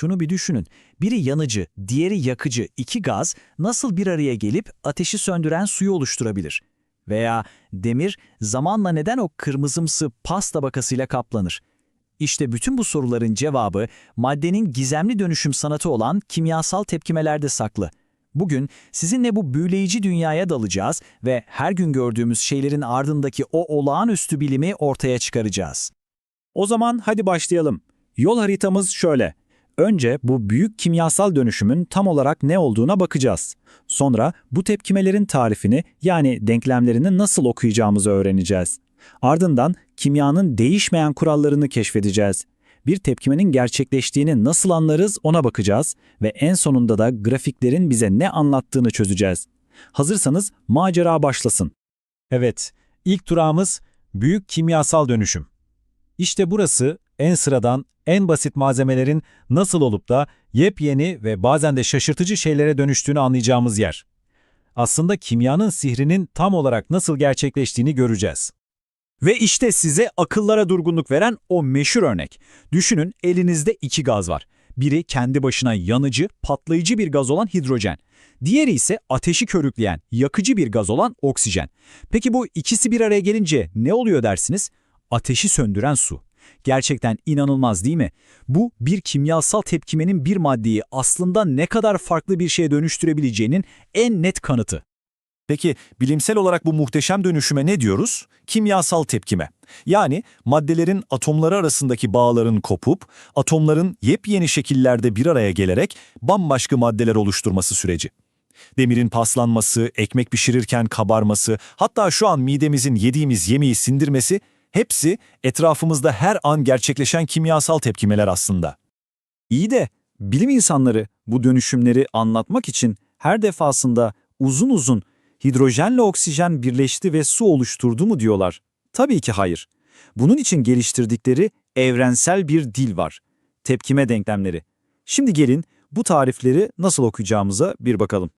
Şunu bir düşünün. Biri yanıcı, diğeri yakıcı iki gaz nasıl bir araya gelip ateşi söndüren suyu oluşturabilir? Veya demir zamanla neden o kırmızımsı pas tabakasıyla kaplanır? İşte bütün bu soruların cevabı maddenin gizemli dönüşüm sanatı olan kimyasal tepkimelerde saklı. Bugün sizinle bu büyüleyici dünyaya dalacağız ve her gün gördüğümüz şeylerin ardındaki o olağanüstü bilimi ortaya çıkaracağız. O zaman hadi başlayalım. Yol haritamız şöyle. Önce bu büyük kimyasal dönüşümün tam olarak ne olduğuna bakacağız. Sonra bu tepkimelerin tarifini yani denklemlerini nasıl okuyacağımızı öğreneceğiz. Ardından kimyanın değişmeyen kurallarını keşfedeceğiz. Bir tepkimenin gerçekleştiğini nasıl anlarız ona bakacağız ve en sonunda da grafiklerin bize ne anlattığını çözeceğiz. Hazırsanız macera başlasın. Evet, ilk durağımız büyük kimyasal dönüşüm. İşte burası en sıradan, en basit malzemelerin nasıl olup da yepyeni ve bazen de şaşırtıcı şeylere dönüştüğünü anlayacağımız yer. Aslında kimyanın sihrinin tam olarak nasıl gerçekleştiğini göreceğiz. Ve işte size akıllara durgunluk veren o meşhur örnek. Düşünün elinizde iki gaz var. Biri kendi başına yanıcı, patlayıcı bir gaz olan hidrojen. Diğeri ise ateşi körükleyen, yakıcı bir gaz olan oksijen. Peki bu ikisi bir araya gelince ne oluyor dersiniz? Ateşi söndüren su. Gerçekten inanılmaz değil mi? Bu bir kimyasal tepkimenin bir maddeyi aslında ne kadar farklı bir şeye dönüştürebileceğinin en net kanıtı. Peki bilimsel olarak bu muhteşem dönüşüme ne diyoruz? Kimyasal tepkime. Yani maddelerin atomları arasındaki bağların kopup, atomların yepyeni şekillerde bir araya gelerek bambaşka maddeler oluşturması süreci. Demirin paslanması, ekmek pişirirken kabarması, hatta şu an midemizin yediğimiz yemeği sindirmesi hepsi etrafımızda her an gerçekleşen kimyasal tepkimeler aslında. İyi de bilim insanları bu dönüşümleri anlatmak için her defasında uzun uzun hidrojenle oksijen birleşti ve su oluşturdu mu diyorlar. Tabii ki hayır. Bunun için geliştirdikleri evrensel bir dil var. Tepkime denklemleri. Şimdi gelin bu tarifleri nasıl okuyacağımıza bir bakalım.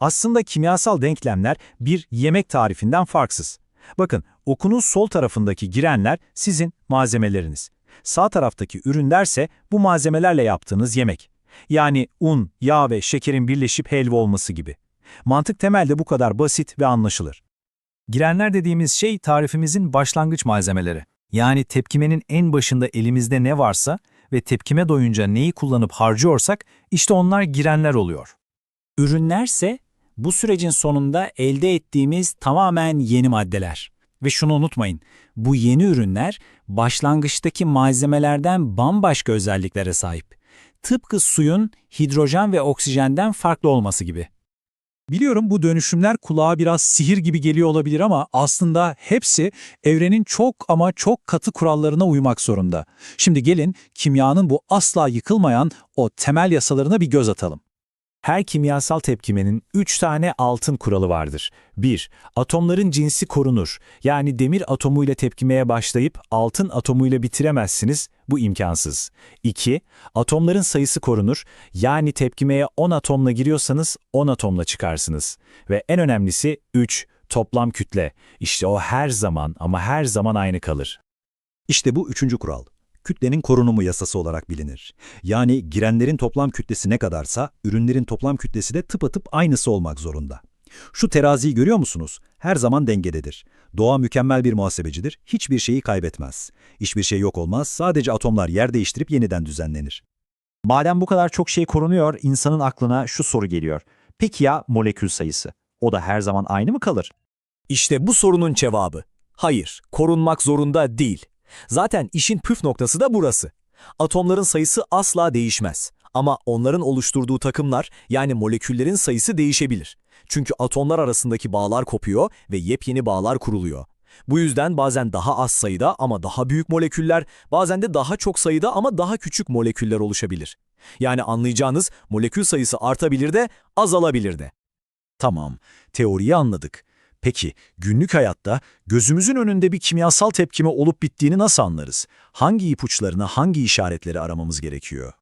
Aslında kimyasal denklemler bir yemek tarifinden farksız. Bakın okunun sol tarafındaki girenler sizin malzemeleriniz. Sağ taraftaki ürünlerse bu malzemelerle yaptığınız yemek. Yani un, yağ ve şekerin birleşip helva olması gibi. Mantık temelde bu kadar basit ve anlaşılır. Girenler dediğimiz şey tarifimizin başlangıç malzemeleri. Yani tepkimenin en başında elimizde ne varsa ve tepkime doyunca neyi kullanıp harcıyorsak işte onlar girenler oluyor. Ürünlerse bu sürecin sonunda elde ettiğimiz tamamen yeni maddeler. Ve şunu unutmayın, bu yeni ürünler başlangıçtaki malzemelerden bambaşka özelliklere sahip. Tıpkı suyun hidrojen ve oksijenden farklı olması gibi. Biliyorum bu dönüşümler kulağa biraz sihir gibi geliyor olabilir ama aslında hepsi evrenin çok ama çok katı kurallarına uymak zorunda. Şimdi gelin kimyanın bu asla yıkılmayan o temel yasalarına bir göz atalım. Her kimyasal tepkimenin 3 tane altın kuralı vardır. 1. Atomların cinsi korunur. Yani demir atomuyla tepkimeye başlayıp altın atomuyla bitiremezsiniz. Bu imkansız. 2. Atomların sayısı korunur. Yani tepkimeye 10 atomla giriyorsanız 10 atomla çıkarsınız. Ve en önemlisi 3. Toplam kütle. İşte o her zaman ama her zaman aynı kalır. İşte bu üçüncü kural. Kütlenin korunumu yasası olarak bilinir. Yani girenlerin toplam kütlesi ne kadarsa ürünlerin toplam kütlesi de tıpatıp aynısı olmak zorunda. Şu teraziyi görüyor musunuz? Her zaman dengededir. Doğa mükemmel bir muhasebecidir, hiçbir şeyi kaybetmez. Hiçbir şey yok olmaz, sadece atomlar yer değiştirip yeniden düzenlenir. Madem bu kadar çok şey korunuyor, insanın aklına şu soru geliyor. Peki ya molekül sayısı? O da her zaman aynı mı kalır? İşte bu sorunun cevabı. Hayır, korunmak zorunda değil. Zaten işin püf noktası da burası. Atomların sayısı asla değişmez. Ama onların oluşturduğu takımlar yani moleküllerin sayısı değişebilir. Çünkü atomlar arasındaki bağlar kopuyor ve yepyeni bağlar kuruluyor. Bu yüzden bazen daha az sayıda ama daha büyük moleküller, bazen de daha çok sayıda ama daha küçük moleküller oluşabilir. Yani anlayacağınız molekül sayısı artabilir de azalabilir de. Tamam, teoriyi anladık. Peki günlük hayatta gözümüzün önünde bir kimyasal tepkime olup bittiğini nasıl anlarız? Hangi ipuçlarına, hangi işaretleri aramamız gerekiyor?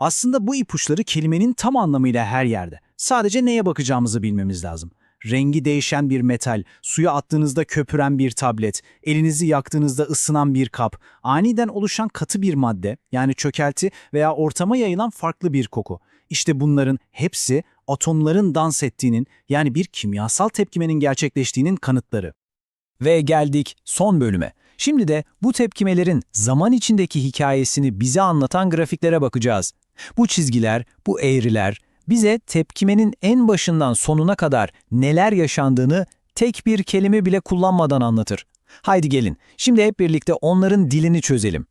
Aslında bu ipuçları kelimenin tam anlamıyla her yerde. Sadece neye bakacağımızı bilmemiz lazım. rengi değişen bir metal, suya attığınızda köpüren bir tablet, elinizi yaktığınızda ısınan bir kap, aniden oluşan katı bir madde yani çökelti veya ortama yayılan farklı bir koku. İşte bunların hepsi atomların dans ettiğinin yani bir kimyasal tepkimenin gerçekleştiğinin kanıtları. Ve geldik son bölüme. Şimdi de bu tepkimelerin zaman içindeki hikayesini bize anlatan grafiklere bakacağız. Bu çizgiler, bu eğriler bize tepkimenin en başından sonuna kadar neler yaşandığını tek bir kelime bile kullanmadan anlatır. Haydi gelin, şimdi hep birlikte onların dilini çözelim.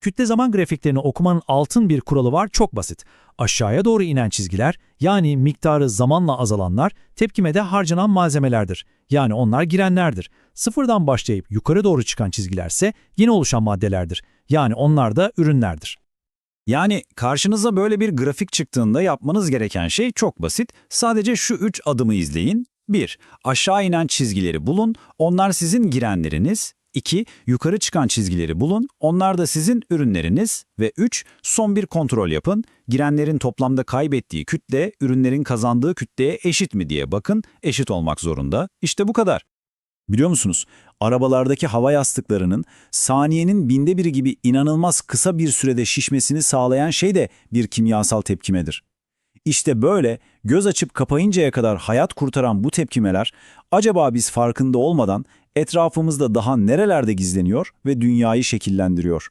Kütle zaman grafiklerini okumanın altın bir kuralı var çok basit. Aşağıya doğru inen çizgiler yani miktarı zamanla azalanlar tepkimede harcanan malzemelerdir. Yani onlar girenlerdir. Sıfırdan başlayıp yukarı doğru çıkan çizgilerse yeni oluşan maddelerdir. Yani onlar da ürünlerdir. Yani karşınıza böyle bir grafik çıktığında yapmanız gereken şey çok basit. Sadece şu üç adımı izleyin. 1. Aşağı inen çizgileri bulun. Onlar sizin girenleriniz. 2. Yukarı çıkan çizgileri bulun. Onlar da sizin ürünleriniz. Ve 3. Son bir kontrol yapın. Girenlerin toplamda kaybettiği kütle, ürünlerin kazandığı kütleye eşit mi diye bakın. Eşit olmak zorunda. İşte bu kadar. Biliyor musunuz? Arabalardaki hava yastıklarının saniyenin binde biri gibi inanılmaz kısa bir sürede şişmesini sağlayan şey de bir kimyasal tepkimedir. İşte böyle göz açıp kapayıncaya kadar hayat kurtaran bu tepkimeler acaba biz farkında olmadan etrafımızda daha nerelerde gizleniyor ve dünyayı şekillendiriyor?